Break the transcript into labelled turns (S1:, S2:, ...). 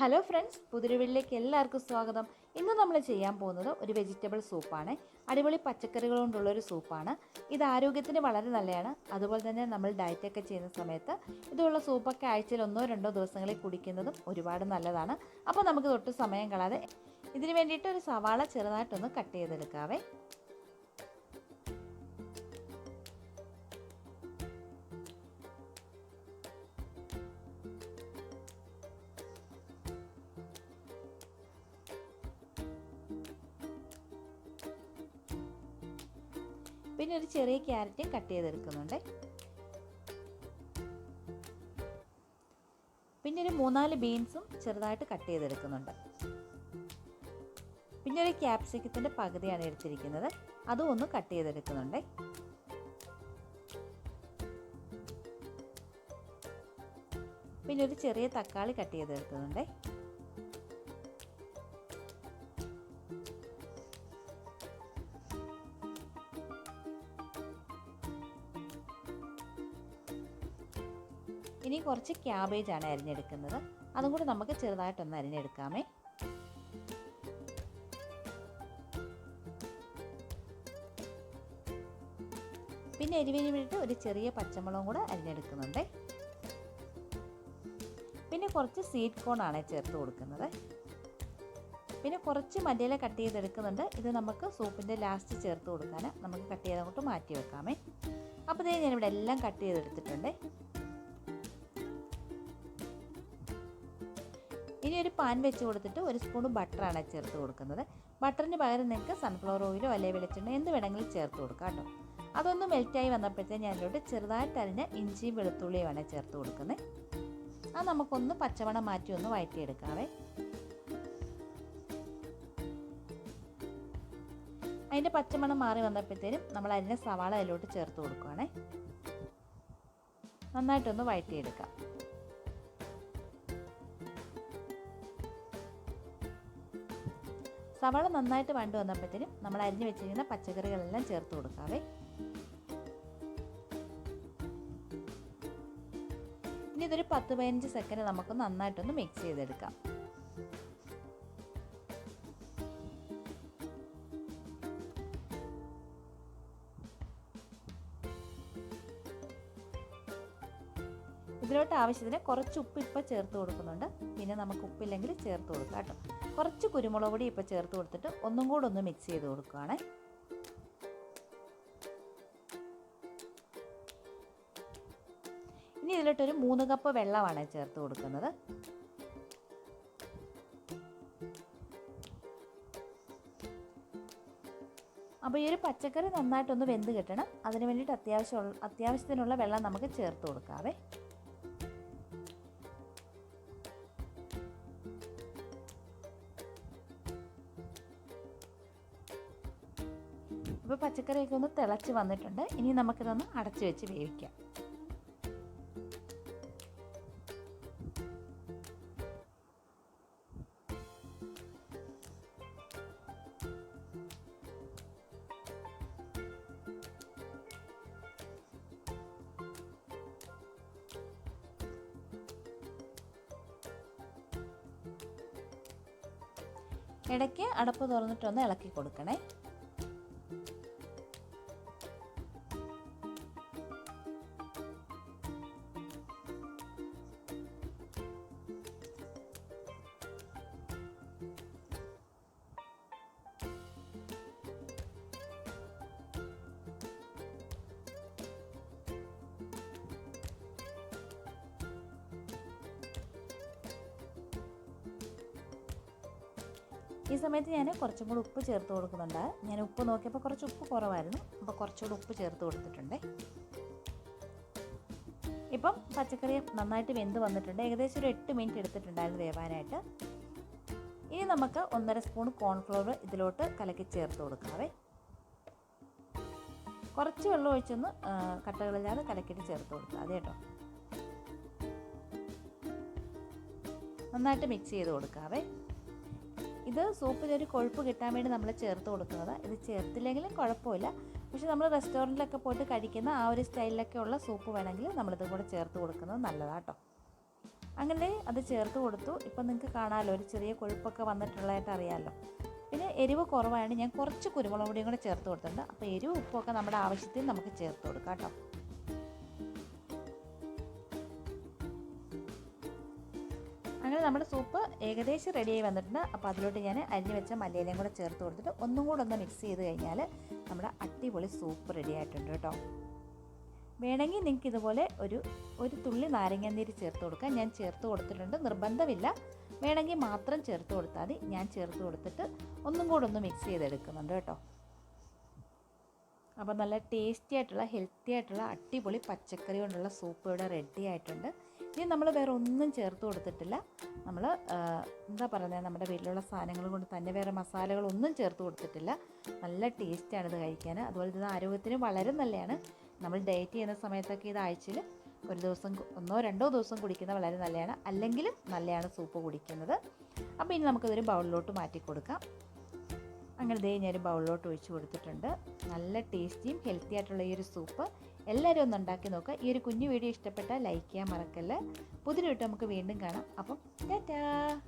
S1: Hello friends പുതിരുവിളിലേക്ക് എല്ലാവർക്കും സ്വാഗതം. ഇന്ന് നമ്മൾ ചെയ്യാൻ പോകുന്നത് ഒരു വെജിറ്റബിൾ സൂപ്പാണ് അടിപൊളി പച്ചക്കറികൾ കൊണ്ടുള്ള ഒരു സൂപ്പാണ് ഇത് ആരോഗ്യത്തിന് വളരെ നല്ലതാണ്. അതുപോലെ തന്നെ നമ്മൾ ഡയറ്റൊക്കെ ചെയ്യുന്ന സമയത്ത് ഇതുള്ള സൂപ്പൊക്കെ ആഴ്ചയിൽ ഒന്നോ രണ്ടോ ദിവസങ്ങളിൽ കുടിക്കുന്നതും ഒരുപാട് നല്ലതാണ്. അപ്പോൾ നമുക്ക് തൊട്ട് സമയം കളാതെ ഇതിന് വേണ്ടിയിട്ട് ഒരു സവാള ചെറുതായിട്ടൊന്ന് കട്ട് ചെയ്തെടുക്കാവേ. പിന്നെ ഒരു ചെറിയ ക്യാരറ്റും കട്ട് ചെയ്തെടുക്കുന്നുണ്ട്. പിന്നെ ഒരു മൂന്നാൽ ബീൻസും ചെറുതായിട്ട് കട്ട് ചെയ്തെടുക്കുന്നുണ്ട്. പിന്നെ ഒരു ക്യാപ്സിക്കത്തിന്റെ പകുതിയാണ് എടുത്തിരിക്കുന്നത്. അതും ഒന്ന് കട്ട് ചെയ്തെടുക്കുന്നുണ്ട്. പിന്നെ ഒരു ചെറിയ തക്കാളി കട്ട് ചെയ്തെടുക്കുന്നുണ്ട്. ഇനി കുറച്ച് ക്യാബേജ് ആണ് അരിഞ്ഞെടുക്കുന്നത്. അതും കൂടി നമുക്ക് ചെറുതായിട്ടൊന്ന് അരിഞ്ഞെടുക്കാമേ. പിന്നെ എരിവിന് വേണ്ടിയിട്ട് ഒരു ചെറിയ പച്ചമുളകും കൂടെ അരിഞ്ഞെടുക്കുന്നുണ്ട്. പിന്നെ കുറച്ച് സ്വീറ്റ് കോൺ ആണ് ചേർത്ത് കൊടുക്കുന്നത്. പിന്നെ കുറച്ച് മല്ലിയില കട്ട് ചെയ്തെടുക്കുന്നുണ്ട്. ഇത് നമുക്ക് സൂപ്പിന്റെ ലാസ്റ്റ് ചേർത്ത് കൊടുക്കാൻ നമുക്ക് കട്ട് ചെയ്ത് അങ്ങോട്ട് മാറ്റി വെക്കാമേ. അപ്പോൾ ഇതേ ഞാനിവിടെ എല്ലാം കട്ട് ചെയ്തെടുത്തിട്ടുണ്ട്. ഇനി ഒരു പാൻ വെച്ച് കൊടുത്തിട്ട് ഒരു സ്പൂൺ ബട്ടറാണ് ചേർത്ത് കൊടുക്കുന്നത്. ബട്ടറിന് പകരം നിങ്ങൾക്ക് സൺഫ്ലവർ ഓയിലോ അല്ലെങ്കിൽ വെളിച്ചെണ്ണ എന്ത് വേണമെങ്കിലും ചേർത്ത് കൊടുക്കാം കേട്ടോ. അതൊന്ന് മെൽറ്റായി വന്നപ്പോഴത്തേക്ക് ഞാനിലോട്ട് ചെറുതായിട്ട് അരിഞ്ഞ ഇഞ്ചിയും വെളുത്തുള്ളിയുമാണ് ചേർത്ത് കൊടുക്കുന്നത്. അത് നമുക്കൊന്ന് പച്ചമണം മാറ്റി ഒന്ന് വഴറ്റിയെടുക്കാവേ. അതിന്റെ പച്ചമണം മാറി വന്നപ്പോഴത്തേനും നമ്മൾ അരിഞ്ഞ സവാള അതിലോട്ട് ചേർത്ത് കൊടുക്കുകയാണേ നന്നായിട്ടൊന്ന് വഴറ്റിയെടുക്കാം. സവാള നന്നായിട്ട് വണ്ട് വന്നപ്പോഴത്തേനും നമ്മൾ അരിഞ്ഞു വെച്ചിരിക്കുന്ന പച്ചക്കറികളെല്ലാം ചേർത്ത് കൊടുക്കാവേ. ഇനി ഇതൊരു പത്ത് പതിനഞ്ച് സെക്കൻഡ് നമുക്ക് നന്നായിട്ടൊന്ന് മിക്സ് ചെയ്തെടുക്കാം. ഇതിലോട്ട് ആവശ്യത്തിന് കുറച്ച് ഉപ്പ് ഇപ്പോൾ ചേർത്ത് കൊടുക്കുന്നുണ്ട്. പിന്നെ നമുക്ക് ഉപ്പില്ലെങ്കിൽ ചേർത്ത് കൊടുക്കാം കേട്ടോ. കുറച്ച് കുരുമുളക് പൊടി ഇപ്പോൾ ചേർത്ത് കൊടുത്തിട്ട് ഒന്നും കൂടെ ഒന്ന് മിക്സ് ചെയ്ത് കൊടുക്കുകയാണ് ഇനി ഇതിലോട്ടൊരു മൂന്ന് കപ്പ് വെള്ളമാണ് ചേർത്ത് കൊടുക്കുന്നത്. അപ്പോൾ ഈ ഒരു പച്ചക്കറി നന്നായിട്ടൊന്ന് വെന്ത് കിട്ടണം. അതിന് വേണ്ടിയിട്ട് അത്യാവശ്യം അത്യാവശ്യത്തിനുള്ള വെള്ളം നമുക്ക് ചേർത്ത് കൊടുക്കാവേ. ഇപ്പോൾ പച്ചക്കറിയൊക്കെ ഒന്ന് തിളച്ച് വന്നിട്ടുണ്ട്. ഇനി നമുക്കിതൊന്ന് അടച്ചു വെച്ച് വേവിക്കാം. ഇടയ്ക്ക് അടപ്പ് തുറന്നിട്ടൊന്ന് ഇളക്കി കൊടുക്കണേ. ഈ സമയത്ത് ഞാൻ കുറച്ചും കൂടി ഉപ്പ് ചേർത്ത് കൊടുക്കുന്നുണ്ട്. ഞാൻ ഉപ്പ് നോക്കിയപ്പോൾ കുറച്ച് ഉപ്പ് കുറവായിരുന്നു. അപ്പോൾ കുറച്ചുകൂടി ഉപ്പ് ചേർത്ത് കൊടുത്തിട്ടുണ്ട്. ഇപ്പം പച്ചക്കറി നന്നായിട്ട് വെന്ത് വന്നിട്ടുണ്ട്. ഏകദേശം ഒരു എട്ട് മിനിറ്റ് എടുത്തിട്ടുണ്ടായിരുന്നു വേവാനായിട്ട്. ഇനി നമുക്ക് ഒന്നര സ്പൂൺ കോൺഫ്ലവർ ഇതിലോട്ട് കലക്കി ചേർത്ത് കൊടുക്കാവേ. കുറച്ച് വെള്ളം ഒഴിച്ചൊന്ന് കട്ടകളില്ലാതെ കലക്കിയിട്ട് ചേർത്ത് കൊടുക്കുക അതെ കേട്ടോ. നന്നായിട്ട് മിക്സ് ചെയ്ത് കൊടുക്കാവേ. ഇത് സൂപ്പിലൊരു കൊഴുപ്പ് കിട്ടാൻ വേണ്ടി നമ്മൾ ചേർത്ത് കൊടുക്കുന്നത്. ഇത് ചേർത്തില്ലെങ്കിലും കുഴപ്പമില്ല. പക്ഷെ നമ്മൾ റെസ്റ്റോറന്റിലൊക്കെ പോയിട്ട് കഴിക്കുന്ന ആ ഒരു സ്റ്റൈലിലൊക്കെ ഉള്ള സൂപ്പ് വേണമെങ്കിൽ നമ്മളിത് കൂടെ ചേർത്ത് കൊടുക്കുന്നത് നല്ലതാട്ടോ. അങ്ങനെ അത് ചേർത്ത് കൊടുത്തു. ഇപ്പം നിങ്ങൾക്ക് കാണാമല്ലോ ഒരു ചെറിയ കൊഴുപ്പൊക്കെ വന്നിട്ടുള്ളതായിട്ട് അറിയാമല്ലോ. പിന്നെ എരിവ് കുറവായതുകൊണ്ട് ഞാൻ കുറച്ച് കുരുമുളക് പൊടിയും കൂടെ ചേർത്ത് കൊടുത്തിട്ടുണ്ട്. അപ്പോൾ എരിവ് ഉപ്പൊക്കെ നമ്മുടെ ആവശ്യത്തിന് നമുക്ക് ചേർത്ത് കൊടുക്കാം കേട്ടോ. അങ്ങനെ നമ്മുടെ സൂപ്പ് ഏകദേശം റെഡിയായി വന്നിട്ടുണ്ട്. അപ്പോൾ അതിലോട്ട് ഞാൻ അരിഞ്ഞു വെച്ച മല്ലിയിലയും കൂടെ ചേർത്ത് കൊടുത്തിട്ട് ഒന്നും കൂടെ ഒന്ന് മിക്സ് ചെയ്ത് കഴിഞ്ഞാൽ നമ്മുടെ അടിപൊളി സൂപ്പ് റെഡി ആയിട്ടുണ്ട് കേട്ടോ. വേണമെങ്കിൽ നിങ്ങൾക്ക് ഇതുപോലെ ഒരു ഒരു തുള്ളി നാരങ്ങാനീര് ചേർത്ത് കൊടുക്കാം. ഞാൻ ചേർത്ത് കൊടുത്തിട്ടുണ്ട് നിർബന്ധമില്ല. വേണമെങ്കിൽ മാത്രം ചേർത്ത് കൊടുത്താൽ മതി. ഞാൻ ചേർത്ത് കൊടുത്തിട്ട് ഒന്നും കൂടെ ഒന്ന് മിക്സ് ചെയ്തെടുക്കുന്നുണ്ട് കേട്ടോ. അപ്പോൾ നല്ല ടേസ്റ്റി ആയിട്ടുള്ള ഹെൽത്തി ആയിട്ടുള്ള അടിപൊളി പച്ചക്കറി കൊണ്ടുള്ള സൂപ്പ് ഇവിടെ റെഡി ആയിട്ടുണ്ട്. ഇനി നമ്മൾ വേറെ ഒന്നും ചേർത്ത് കൊടുത്തിട്ടില്ല. നമ്മൾ എന്താ പറയുന്നത് നമ്മുടെ വീട്ടിലുള്ള സാധനങ്ങൾ കൊണ്ട് തന്നെ വേറെ മസാലകളൊന്നും ചേർത്ത് കൊടുത്തിട്ടില്ല. നല്ല ടേസ്റ്റാണ് ഇത് കഴിക്കാൻ അതുപോലെ ഇത് ആരോഗ്യത്തിന് വളരെ നല്ലതാണ് നമ്മൾ ഡയറ്റ് ചെയ്യുന്ന സമയത്തൊക്കെ ഇത് ആഴ്ചയിൽ ഒരു ദിവസം ഒന്നോ രണ്ടോ ദിവസം കുടിക്കുന്നത് വളരെ നല്ലതാണ് അല്ലെങ്കിലും നല്ലതാണ് സൂപ്പ് കുടിക്കുന്നത്. അപ്പോൾ ഇനി നമുക്കിതൊരു ബൗളിലോട്ട് മാറ്റി കൊടുക്കാം. അങ്ങനെ ദേ ഞാനൊരു ബൗളിലോട്ട് ഒഴിച്ച് കൊടുത്തിട്ടുണ്ട്. നല്ല ടേസ്റ്റിയും ഹെൽത്തി ആയിട്ടുള്ള ഈ ഒരു സൂപ്പ് എല്ലാവരും ഒന്ന് ഉണ്ടാക്കി നോക്കുക ഈ ഒരു കുഞ്ഞു വീഡിയോ ഇഷ്ടപ്പെട്ടാൽ ലൈക്ക് ചെയ്യാൻ മറക്കല്ല. പുതിയ നമുക്ക് വീണ്ടും കാണാം. അപ്പം ടാറ്റാ.